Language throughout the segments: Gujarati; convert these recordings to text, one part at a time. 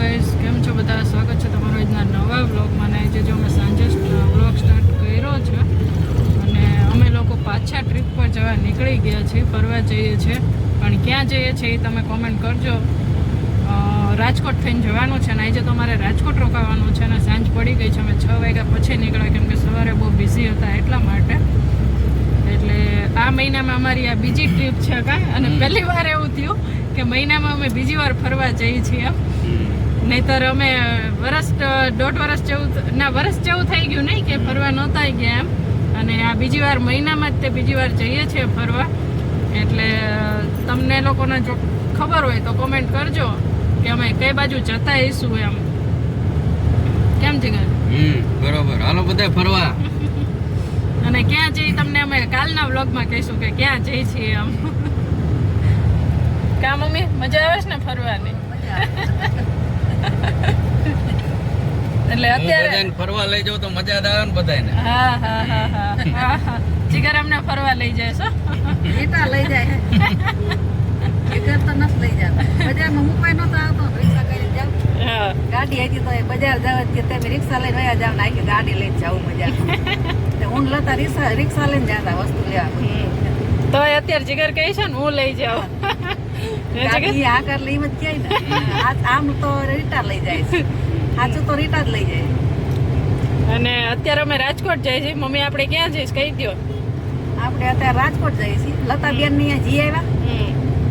ગાઈસ કેમ છો બધા? સ્વાગત છે તમારો આજના નવા વ્લોગમાં ને જે જો અમે સાંજે વ્લોગ સ્ટાર્ટ કર્યો છે અને અમે લોકો પાછા ટ્રીપ પર જવા નીકળી ગયા છીએ ફરવા જઈએ છીએ. પણ ક્યાં જઈએ છીએ એ તમે કોમેન્ટ કરજો. રાજકોટ થઈને જવાનું છે ને આજે તો અમારે રાજકોટ રોકાવાનું છે અને સાંજ પડી ગઈ છે. અમે છ વાગ્યા પછી નીકળ્યા કેમ કે સવારે બહુ બિઝી હતા એટલા માટે. એટલે આ મહિનામાં અમારી આ બીજી ટ્રીપ છે કાંઈ. અને પહેલી વાર એવું થયું કે મહિનામાં અમે બીજી વાર ફરવા જઈએ છીએ એમ. નહીતર અમે વરસ દોઢ વરસ જેવું ના વરસ જેવું થઈ ગયું નહીં કે ફરવા નહોતા ગયા એમ. અને આ બીજી વાર મહિનામાં જ તે બીજી વાર જઈએ છીએ ફરવા. એટલે તમને લોકોને જો ખબર હોય તો કોમેન્ટ કરજો કે અમે કઈ બાજુ જતા હઈશું એમ. કેમ છે હમ બરોબર. હાલો બધા ફરવા. અને ક્યાં જઈ તમને અમે કાલના વ્લોગમાં કહીશું કે ક્યાં જઈ છીએ એમ. કા મમ્મી મજા આવે છે ને ફરવાની? એટલે અત્યારે ફરવા લઈ જાઉં તો મજા આવે ને બધાને હા હા હા હા. હા હા. જીગર અમને ફરવા લઈ જાય છો. રીટા લઈ જાય. જીગર તો નથી લઈ જતા. બજારમાં મુંબઈ નતો આવતો રિક્ષા કરી જાવ હા. ગાડી હતી તો બજાર જાવ કે તમે રિક્ષા લઈને રહ્યા જાવ ને આખી ગાડી લઈને જાવ મજા તે હું લતા રિક્ષા રિક્ષા લઈને જતા વસ્તુ લેવા. તો એ અત્યારે જીગર કહે છે ને હું લઈ જાઉં. ગાડી આ કર લઈ મત ક્યાંય ને આમ તો રીટા લઈ જાય છે. સાચું તો રીટા જ લઈ જાય. અને અત્યારે અમે રાજકોટ જઈએ છીએ. મમ્મી આપણે ક્યાં જઈશ? કહી દો આપણે અત્યારે રાજકોટ જઈએ છીએ. લતાબેનની જી આવ્યા.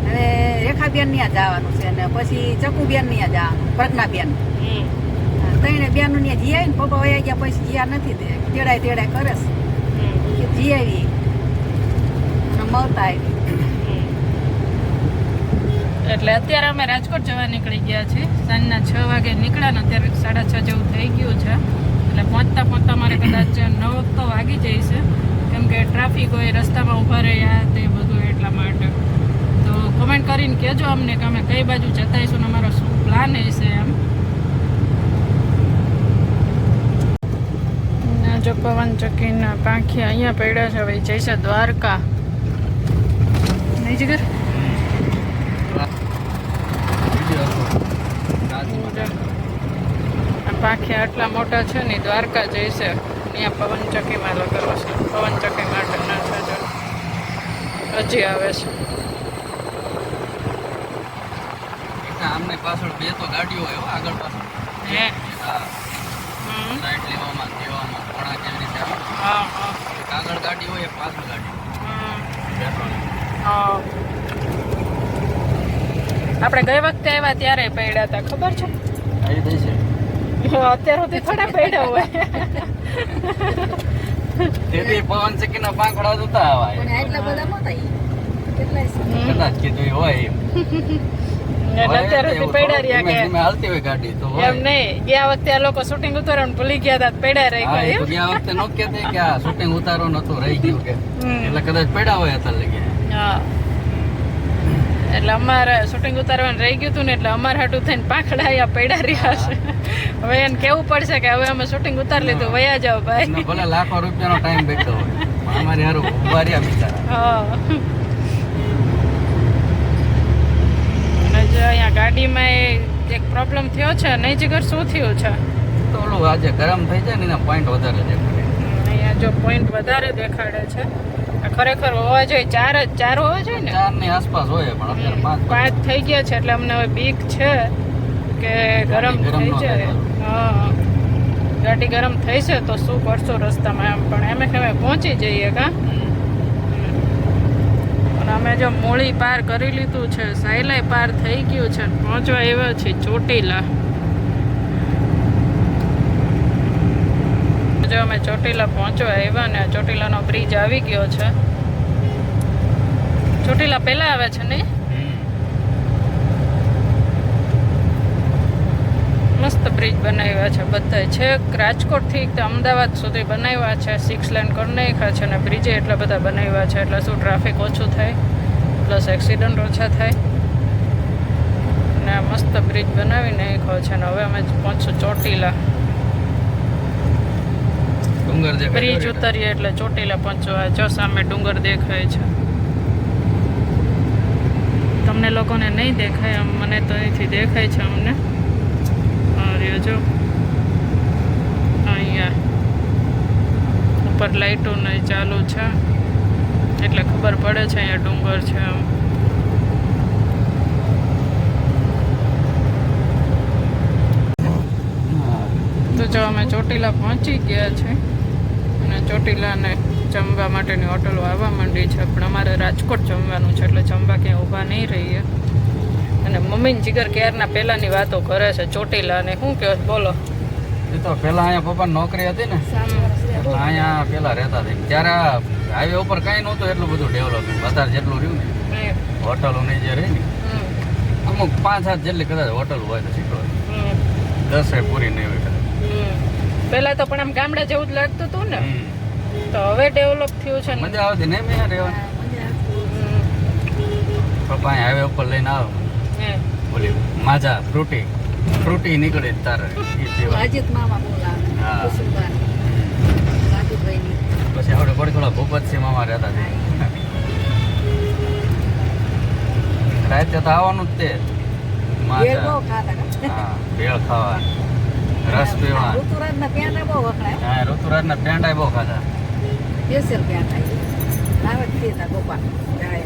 અને રેખાબેનની જવાનું છે. અને પછી ચકુબેનની જવાનું પ્રજ્ઞાબેન. તઈને બેનું ને જી આવી ને પપ્પા વયા ગયા પછી જીયા નથી તેડાય તેડાય કરે છે. જી આવી. મળતા આવી. એટલે અત્યારે અમે રાજકોટ જવા નીકળી ગયા છીએ. સાંજના છ વાગે નીકળ્યા ને અત્યારે સાડા છ જેવું થઈ ગયું છે. એટલે પહોંચતા પહોંચતા મારે કદાચ નવ તો વાગી જાય છે કેમ કે ટ્રાફિક હોય, રસ્તામાં ઊભા રહ્યા તે બધું એટલા માટે. તો કમેન્ટ કરીને કહેજો અમને કે અમે કઈ બાજુ જતા હઈશું ને અમારો શું પ્લાન હશે એમ. જો પવન ચક્કીના પાંખી અહીંયા પડ્યા છે ભાઈ જઈશે દ્વારકા. નહીં જીગર? આ પાંખી આટલા મોટા છે ને દ્વારકા જઈશે અહીંયા પવન ચક્કીમાં લગેલો છે. પવન ચક્કી માટે ના છે હજી આવે છે. આમને પાછળ બે તો ગાડીઓ હોય આગળ પાછળ. હે. સાઈડ લેવામાં દેવામાં ઘોડા કેવી રીતે હા હા. આગળ ગાડી હોય પાછળ ગાડી હા. આપણે ગઈ વખતે આવ્યા ત્યારે પડ્યા હતા ખબર છે. અત્યાર સુધી થોડા પડ્યા હોય. તેથી પવન ચક્કીના પાંખડા જોતા આવા એટલા બધા હમ. કદાચ કીધું હોય. એમ. એટલે હોય અત્યાર એવું સુધી પડ્યા થોડુંક રહ્યા ધીમે કે ધીમે હાલતી હોય ગાડી તો એમ નહીં. ગયા વખતે આ લોકો શૂટિંગ ઉતારવાનું ભૂલી ગયા હતા તો પડ્યા રહી હા, એ ગયા વખતે નો કહેતી કે આ શૂટિંગ ઉતારો નતો રહી ગયું એટલે કદાચ પેડા હોય અત્યારે એટલે અમારે શૂટિંગ ઉતારવાનું રહી ગયું હતું ને એટલે અમારે હાટું થઈને પાખડા અહીંયા પડ્યા રહ્યા છે. હવે એને કેવું પડશે કે હવે અમે શૂટિંગ ઉતારી લીધું વયા જાઓ ભાઈ. ભલે લાખો રૂપિયાનો ટાઈમ બેઠો હોય અમારી હારું ઊભા રહ્યા બિચારા. હા. અને જો અહીંયા ગાડીમાં એક પ્રોબ્લેમ થયો છે નહીં જીગર શું થયું છે? તો ઓલું આજે ગરમ થઈ જાય ને એના પોઈન્ટ વધારે દેખાડે. અહીંયા જો પોઈન્ટ વધારે દેખાડે છે. ખરેખર હોવા જોઈએ ચાર જ ચાર હોવા જોઈએ ને? ચારની આસપાસ હોય પણ અત્યારે પાંચ. પાંચ થઈ ગયા છે એટલે અમને હવે બીક છે કે ગરમ થઈ જાય. હા ગાડી ગરમ થઈ છે તો શું કરશો રસ્તામાં એમ? પણ એમ કે પહોંચી જઈએ કા? અને અમે જો મૂળી પાર કરી લીધું છે સાયલાય પાર થઈ ગયું છે પહોંચવા એવા છે ચોટીલા. જો અમે ચોટીલા પહોંચવા આવ્યા ને ચોટીલાનો બ્રિજ આવી ગયો છે. ચોટીલા પહેલા આવે છે ને? મસ્ત બ્રિજ બનાવ્યા છે બધા છેક રાજકોટથી અમદાવાદ સુધી બનાવ્યા છે સિક્સ લેન કરી નાખ્યા છે અને બ્રિજે એટલા બધા બનાવ્યા છે, એટલે શું ટ્રાફિક ઓછું થાય પ્લસ એક્સિડન્ટ ઓછા થાય. અને મસ્ત બ્રિજ બનાવી નાખ્યો છે અને હવે અમે પહોંચશું ચોટીલા. ડુંગર દેખાય બ્રિજ ઉતરીએ એટલે ચોટીલા પહોંચવા જો સામે ડુંગર દેખાય છે. તમને લોકોને નહીં દેખાય આમ મને તો અહીંથી દેખાય છે અમને. જો. અહીંયા ઉપર લાઈટો નહીં ચાલુ છે. એટલે ખબર પડે છે અહીંયા ડુંગર છે આમ. તો જો અમે ચોટીલા પહોંચી ગયા છે અને ચોટીલાને જમવા માટેની હોટલો આવવા માંડી છે. પણ અમારે રાજકોટ જમવાનું છે એટલે જમવા ક્યાંય ઊભા નહીં રહીએ. અને મમ્મીને જીગર ક્યારના પહેલાંની વાતો કરે છે ચોટીલાને. શું કહો બોલો. એ તો પહેલાં અહીંયા પપ્પાની નોકરી હતી ને એટલે અહીંયા પહેલાં રહેતા હતા. ત્યારે હાઈવે ઉપર કાંઈ નહોતું એટલું બધું ડેવલપમેન્ટ વધારે જેટલું રહ્યું ને હોટલો નહીં જે રહી ને અમુક પાંચ સાત જેટલી કદાચ હોટલ હોય તો શીખવાય દસે પૂરી નહીં હોય. પહેલા તો પણ આમ ગામડા જેવું જ લાગતું હતું ને. તો હવે ડેવલપ થયું છે મજા આવતી નહીં મેં રહેવાની? પપ્પા હાઈવે ઉપર લઈને આવો. બોલી માજા ફ્રૂટી. ફ્રૂટી નીકળી જ તારે. અજીત મામા બોલાવે હા. પછી આપણે થોડી થોડા ભૂપતસિંહ મામા રહેતા હતા રાતે તો આવવાનું જ તે. ભેળ માજા. ભેળ ખાવા રસ પીવા ઋતુરાજના પેંડા બહુ વખણાય. હા ઋતુરાજના પેંડા બહુ ખાધા. સ્પેશિયલ પેંડા આવે પીતા ગોપાલ. ગાય.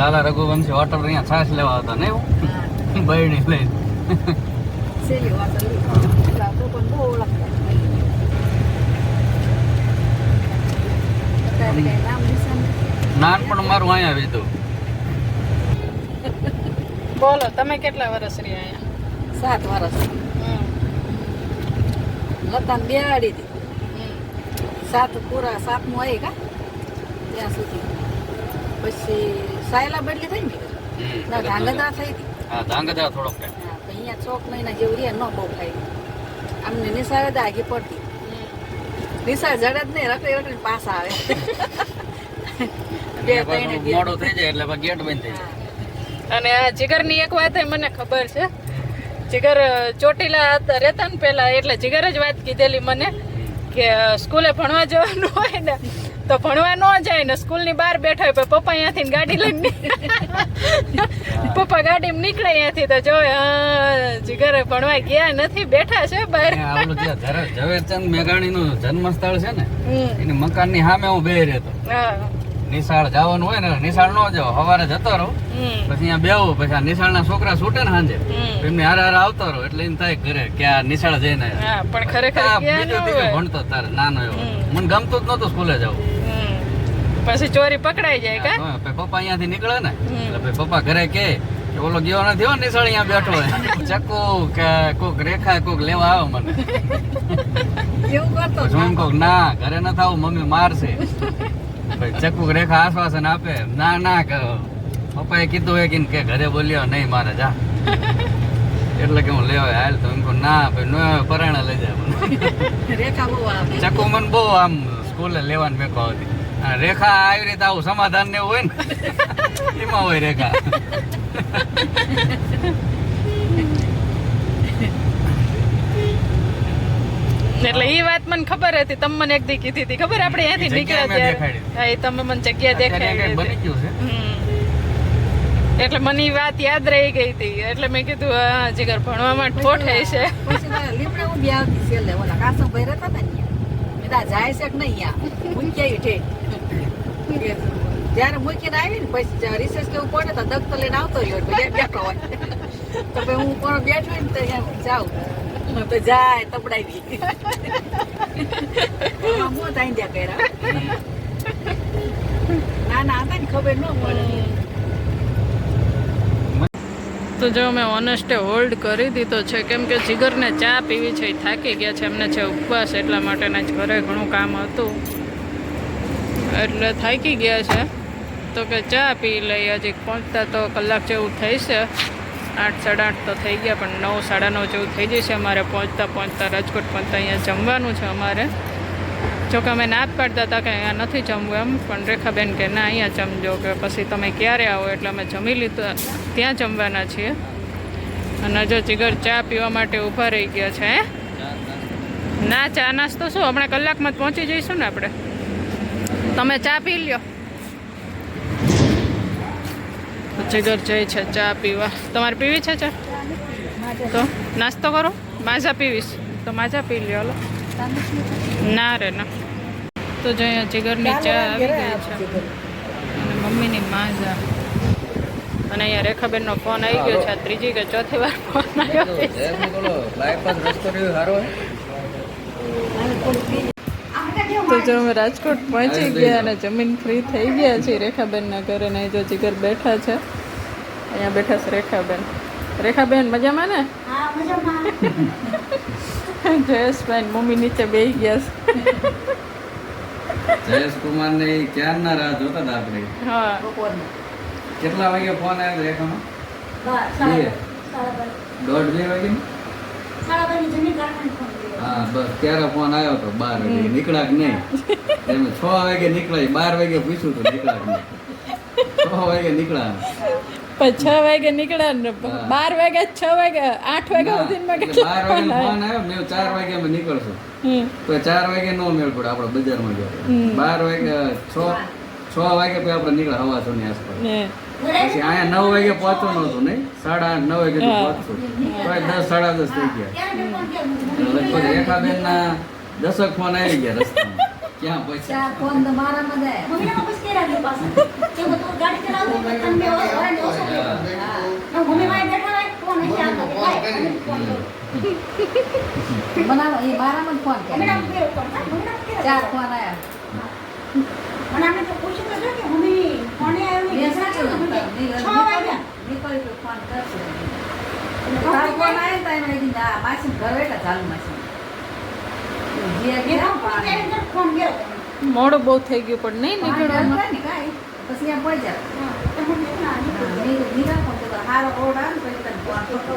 લાલા રઘુવંશી હોટલ અહીંયા છાશ લેવા હતા ને એવું? બહેણી લઈને. સેલી વાતો પણ બહુ ઓળખતા. નાનપણ મારું અહીંયા વીતું બોલો તમે કેટલા વર્ષ રહ્યા અહીંયા? સાત વર્ષ. હમ, લતાને બેહાડી હતી સાત પૂરા સાતમું આવી કા ત્યાં સુધી. પછી સાયલા બદલી થઈ ને ના ધાંગધા થઈ હતી ધાંગધા થોડોક અહીંયા ચોક મહિના જેવું રહ્યા ન બહુ ખાઈ અમને નિશાળ જ આગી પડતી નિશાળ જડે જ નહીં રખડી રખડી પાસ આવે. બે ત્રણે થઈ જાય એટલે ગેટ બંધ થઈ જાય. અને આ જીગરની એક વાત મને ખબર છે. જીગર ચોટીલા રહેતા ને પેલા એટલે જીગર જ વાત કીધેલી મને કે સ્કૂલે ભણવા જવાનું હોય ને તો ભણવા ન જાય ને સ્કૂલની બહાર બેઠા હોય પપ્પા અહીંયાથી ગાડી લઈને પપ્પા ગાડીમાં નીકળે અહીંયાથી તો જો જીગર ભણવા ગયા નથી બેઠા છે બહાર. ઝવેરચંદ મેઘાણીનું જન્મસ્થળ છે ને એને એની મકાનની સામે હું બે રહેતો. હા. નિશાળ જવાનું હોય ને નિશાળ નો જાવ. સવારે જતો રહો પછી અહીંયા બેવું પછી આ નિશાળના છોકરા છૂટે ને સાંજે. એમને હારે હારે આવતો રહો એટલે એમ થાય ઘરે કે આ નિશાળ જઈને. પણ ખરેખર બીજો ત્રીજું હોય. ભણતો તારે નાનો એવો. મને ગમતું જ નતું સ્કૂલે જવું. પછી ચોરી પકડાઈ જાય કે? હા, પછી પપ્પા અહીંયાથી નીકળે ને. એટલે પછી પપ્પા ઘરે કે ઓલો ગયો નથી હો નિશાળ અહીંયા બેઠો હોય. ચક્કુ કે કોક રેખા કોક લેવા આવે મને. એવું કરતો હું ના ઘરે ન થાવું મમ્મી મારશે. ચક્કુ રેખા આશ્વાસન આપે. ના ના પપ્પાએ કીધું હોય કે કે ઘરે બોલ્યો નહીં મારે જા. એટલે કે હું લેવા હાલ તો એમ કહું ના ભાઈ નો પરાણા લઈ જાય ચકુ મને બહુ આમ સ્કૂલે લેવાની મેકો અને રેખા આવી રીતે આવું સમાધાન ને હોય ને એમાં હોય રેખા. એટલે એ વાત મને ખબર હતી તમે મને એક દી કીધી હતી. ખબર આપણે અહીંયાથી નીકળ્યા ત્યારે? હા એ તમે મને જગ્યા દેખાડી છે. એટલે મને ઈ વાત યાદ રહી ગઈ હતી. એટલે મેં કીધું હા જીગર ભણવામાં ઠોઠ છે બી આવતી છેલ્લે ઓલા રહેતા હતા ને ત્યાં. જાય છે કે નહીં યા મૂક્યા ઠે જ્યારે મૂકીને આવી ને પછી રિસેસ કેવું પડે તો દગ તો લઈને આવતો રહ્યો એટલે બેઠો હોય. તો હું પણ બેઠો ને તો એમ જાઉં. તો જાય, તપડાવી. હું તાંડ્યા કર્યા. ના હતા ને ખબર ન પડે. તો જો મેં ઓનેસ્ટે હોલ્ડ કરી દીધો છે, કેમ કે જીગરને ચા પીવી છે થાકી ગયા છે, એમને છે ઉપવાસ, એટલા માટેના જ ઘરે ઘણું કામ હતું. એટલે થાકી ગયા છે. તો કે ચા પી લઈ, હજી પહોંચતા તો કલાક જેવું થઈ છે આઠ, સાડા આઠ તો થઈ ગયા, પણ નવ, સાડા નવ જેવું થઈ જશે અમારે. પહોંચતા પહોંચતા રાજકોટ પહોંચતા અહીંયા જમવાનું છે અમારે. જોકે અમે ના જ પાડતા હતા કે અહીંયા નથી જમવું એમ, પણ રેખાબેન કે ના, અહીંયા જમજો કે પછી તમે ક્યારે આવો એટલે અમે જમી લીધું. ત્યાં જમવાના છીએ. અને જો જીગર ચા પીવા માટે ઊભા રહી ગયા છે ના, ચા નાસ્તો શું? હમણાં કલાકમાં જ પહોંચી જઈશું ને આપણે? તમે ચા પી લ્યો. જીગર જાય છે ચા પીવા. તમારે પીવી છે ચા? તો નાસ્તો કરો. માજા પીવીશ. તો માજા પી લ્યો હલો. ના રે ના. તો જો અહીંયા જીગરની ચા આવી ગઈ છે. અને મમ્મીની માજા. અને અહીંયા રેખાબેનનો ફોન આવી ગયો છે આ ત્રીજી કે ચોથી વાર ફોન આવ્યો છે. તો જો અમે રાજકોટ પહોંચી ગયા અને જમીન ફ્રી થઈ ગયા છીએ રેખાબેનના ઘરે ને જો જીગર બેઠા છે. અહીંયા બેઠા છે રેખાબેન. રેખાબેન મજામાં ને? જયેશભાઈ મમ્મી નીચે બેસી ગયા જયેશ કુમાર ને ક્યારના રાહ જોતા હતા આપણે? છે હા. કેટલા વાગે ફોન આવ્યો રેખામાં? દોઢ બે વાગે ને? હા બસ ત્યારે ફોન આવ્યો તો બાર વાગે નીકળ્યા કે નહીં. એમ છ વાગે નીકળાય બાર વાગે પૂછ્યું તો નીકળ્યા નહીં. છ વાગે છ વાગે નીકળ્યા ને બાર વાગે છ વાગે આઠ સુધીમાં કેટલા બાર વાગે ફોન આવ્યો. મેં ચાર વાગે અમે નીકળશું. તો ચાર વાગે નો મેળ પડે આપણે બજારમાં માં હમ. બાર વાગે છ છ વાગે પછી આપણે નીકળ્યા હવા ની આસપાસ. પછી અહીંયા નવ વાગે પહોંચવાનું હતું નહીં? સાડા આઠ નવ વાગે હા. પહોંચશું. તો દસ સાડા દસ થઈ ગયા. લગભગ રેખાબેન ના દસક ફોન આવી ગયા રસ્તામાં. ક્યાં પહોંચ્યા? ચાર ફોન તો મારામાં જ આવ્યા. બનાવો, એ મારામાં જ ફોન કર્યો. ચાર ફોન આવ્યા. મેં સાચું હતું. નીકળી- નીકળી તો ફોન કરશે. તારો મોડું બહુ થઈ ગયું પણ નહીં નીકળવાનું. પછી આ પડી જાય. હા, ની- નીકળ્યા પણ હારો રોડ પછી તને ફોન કરો.